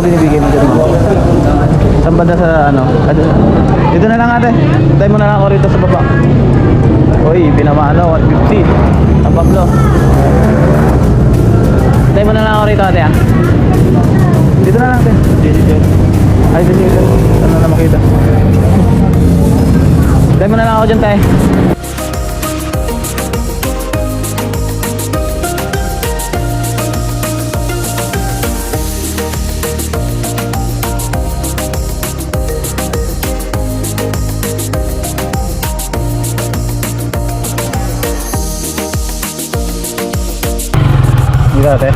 ba binibigay mo dyan? Saan banda sa ano? Ah, dito- na lang ate. Tayo mo na lang ako rito sa baba. Uy, pinamano, 150. Ang Pablo. Tayo mo na lang ako rito ate ah. Dito na lang ate. Ay, dito dito. Ano na makita? Tayo mo na lang ako dyan tayo. Ate.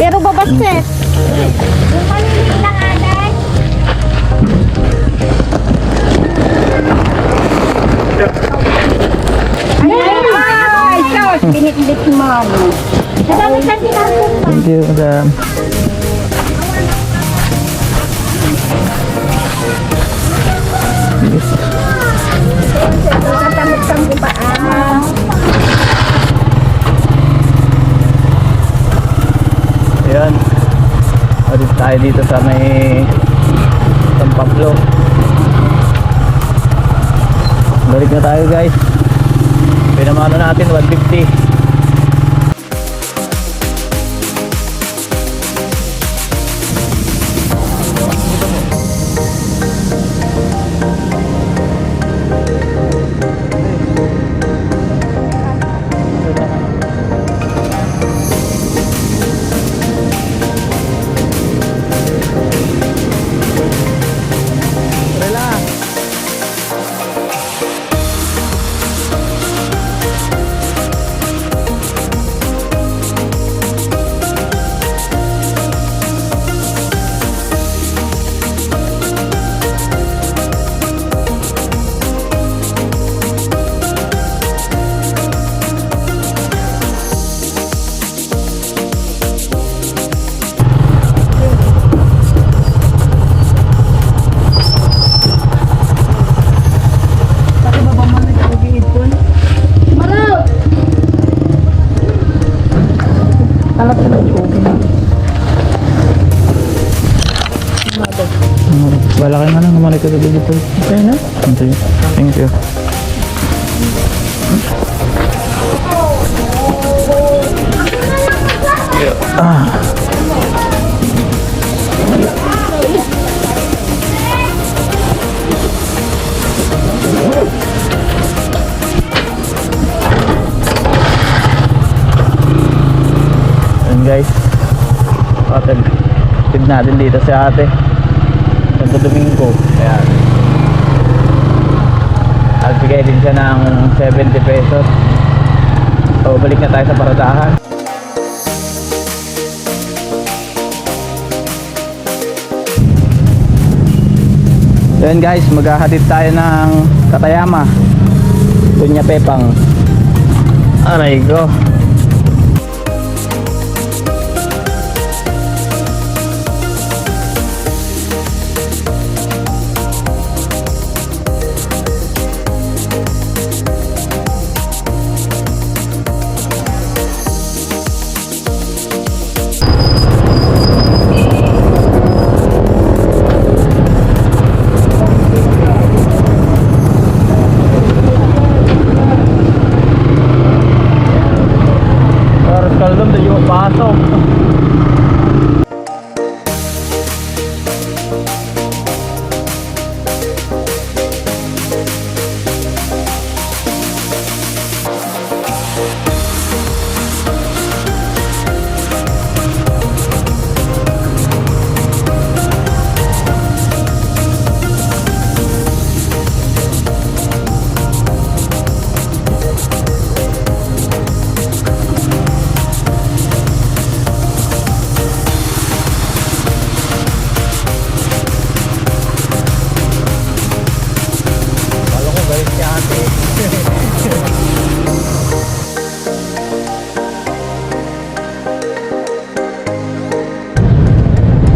Pero babasket. Yung malilit lang ate. Ay, ay. Nadami sa tinapon pa. Thank you, madam. Tatamit-tamit tayo dito sa may San Pablo. Balik na tayo guys. Pinamano natin 150. Okay na? Okay. Thank you. Ah. Ayan guys. Ate, tignan natin dito si ate. Santo Domingo. Ayan. Din siya ng 70 pesos. So, balik na tayo sa paradahan. Ayan guys, maghahatid tayo ng Katayama. Dunya Pepang. Aray ko.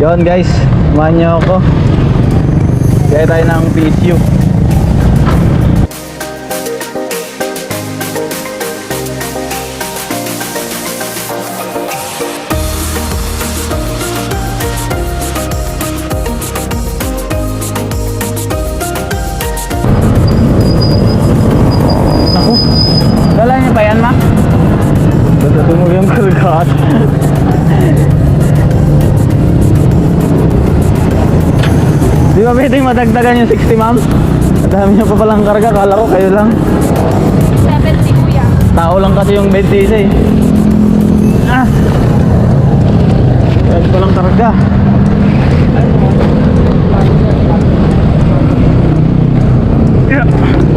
Yon guys, samahan niyo ako. Kaya tayo ng PSU. Di ba pwedeng madagdagan yung 60 ma'am? Ang dami niyo pa palang karga, kala ko kayo lang. 70 kuya. Tao lang kasi yung 20 isa eh. Ah! Kahit ko lang karga. Yeah.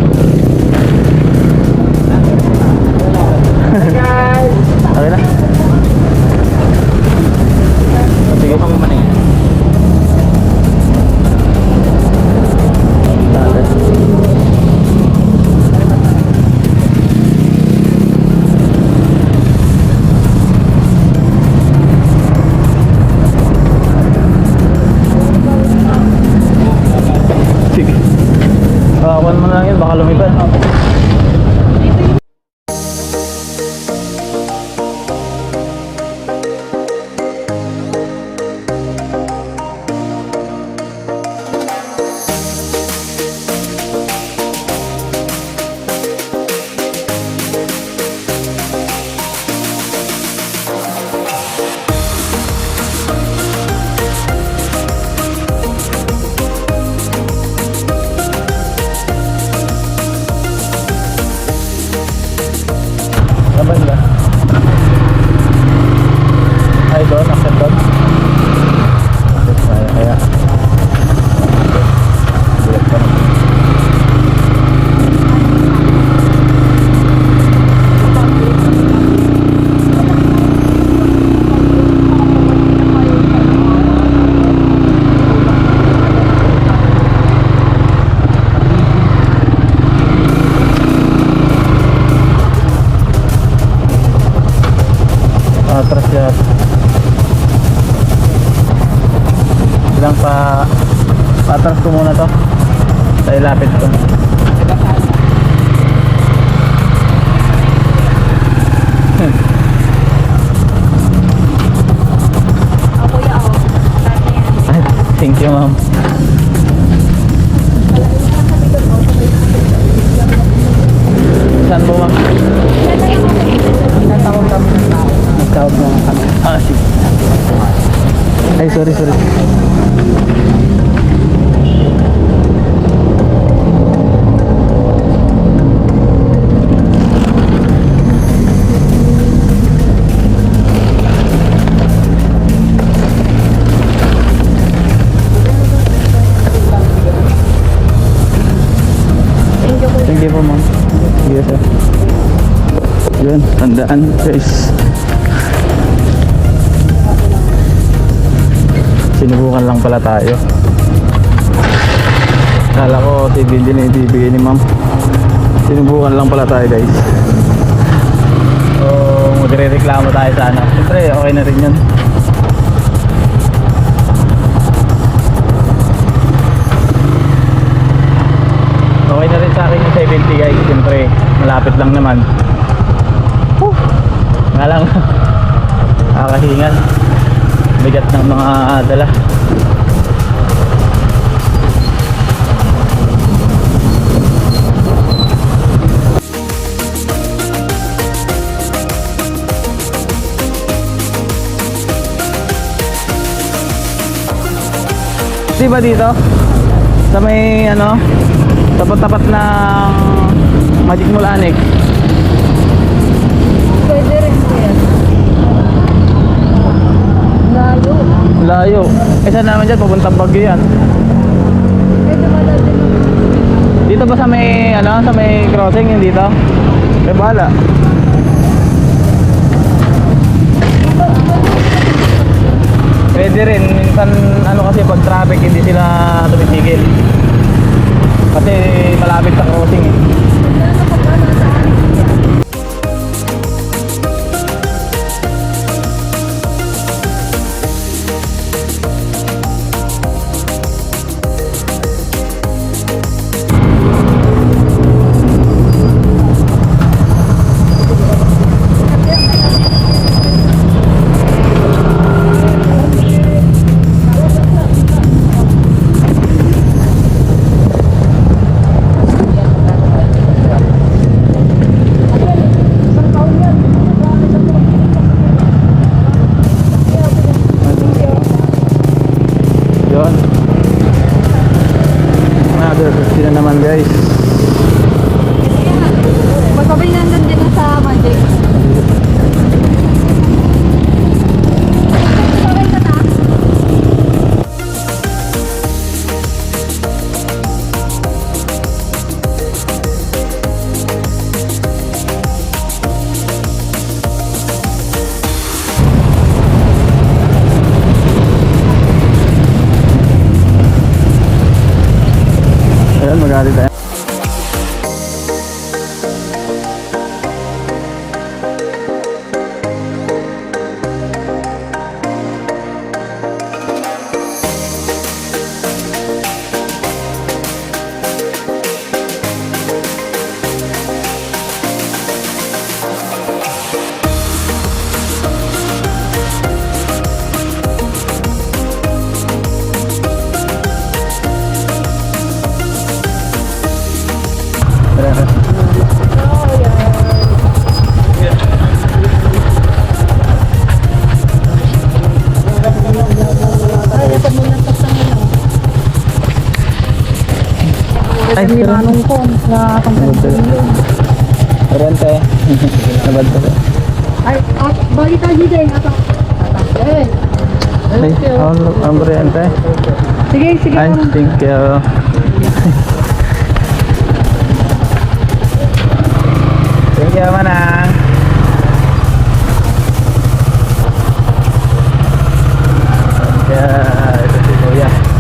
Sorry, sorry. Thank you po ma'am. Sige sir. Yun, tandaan guys. Sinubukan lang pala tayo. Kala ko TV din yung ibibigay ni ma'am. Sinubukan lang pala tayo guys. So, magre-reklamo tayo sa ano. Siyempre, okay na rin yun. Okay na rin sa akin yung 70 guys. Siyempre, malapit lang naman. Whew. Nga lang, nakakahingan. Bigat ng mga dala. Di ba dito? Sa may ano, tapat-tapat ng Magic Mulanik. Layo. Eh saan naman dyan? Papuntang Baguio yan. Dito ba sa may, ano, sa may crossing yung dito? Eh bahala. Pwede rin. Minsan, ano kasi pag traffic, hindi sila tumitigil. Kasi malapit sa crossing eh. Magkakali tayo. Tara. Ay, Ni Manong ko na Rente. Nabad ko. Ay, at bagi tayo dito eh. Ato. Eh. Ay, ang ang rente. Sige, sige. Ay, thank you. thank you, manang. Yeah, ito si Kuya.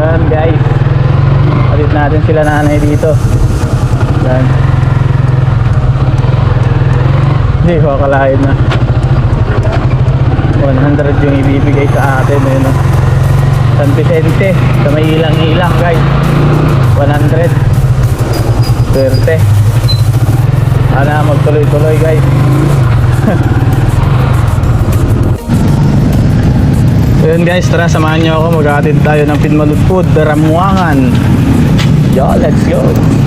Yan guys. Alit natin sila nanay dito. Yan. Hindi ko akalain na. 100 yung ibibigay sa atin. Yun, no? San Vicente. Sa may ilang-ilang guys. 100. Swerte. Sana magtuloy-tuloy guys. So yun guys, tara samahan nyo ako Magkakatid tayo ng Pinmalud Food Daramuangan Yo, let's go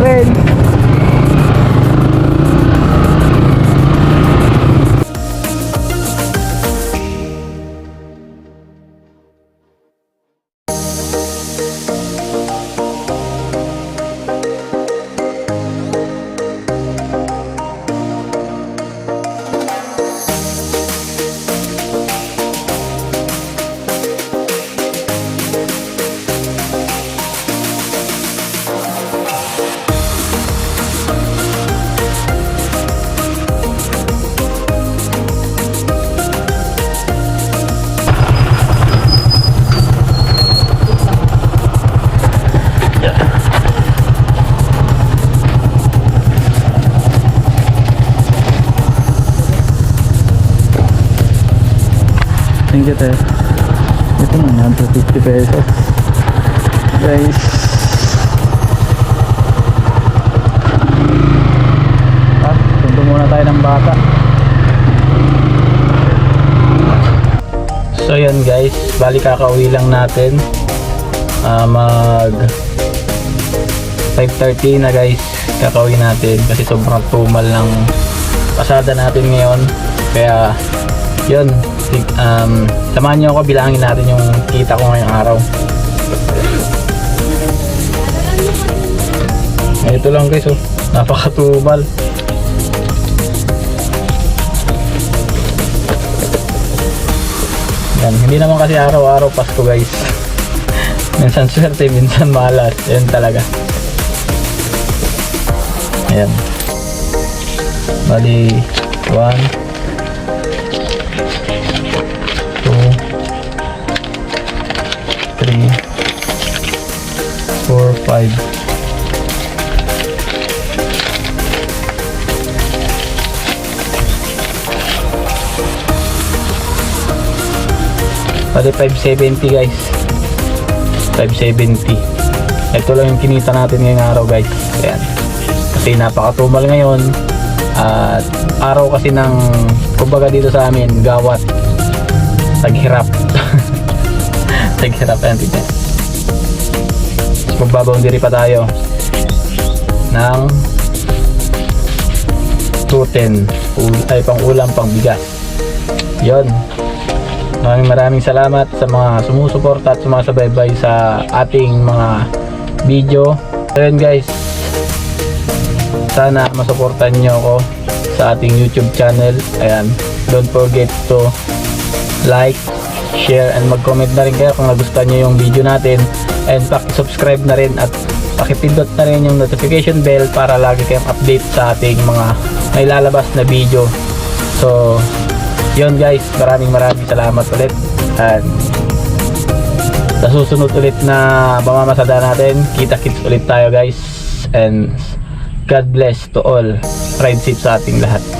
friend You, te. Ito na, 150 pesos. Guys. Ah, tunto muna tayo ng bata. So yun guys, bali kakauwi lang natin. Ah, mag 5.30 na guys, kakauwi natin kasi sobrang tumal ng pasada natin ngayon. Kaya yun, sig- um, samahan nyo ako bilangin natin yung kita ko ngayong araw. Ito lang guys oh, napakatumal. Yan, hindi naman kasi araw-araw Pasko guys. minsan swerte, minsan malas. Yan talaga. Ayan. Bali, 1, 5. Bali 570 guys. 570 Ito lang yung kinita natin ngayong araw guys. Ayan. Kasi napakatumal ngayon. At araw kasi ng Kumbaga dito sa amin Gawat. Taghirap Taghirap Tapos magbaboundary pa tayo Ng 210 Ul- Ay pang ulam pang bigas Yon Maraming maraming salamat sa mga sumusuporta at sumasabay-bay sa ating mga video. So yun guys, sana masuportahan nyo ako sa ating YouTube channel. Ayan, don't forget to like, share, and mag-comment na rin kayo kung nagustuhan nyo yung video natin. And paki-subscribe na rin at pakipindot na rin yung notification bell para lagi kayong update sa ating mga may lalabas na video. So, yun guys, maraming maraming salamat ulit. And sa susunod ulit na pamamasada natin, kita-kits ulit tayo guys. And God bless to all. Ride safe sa ating lahat.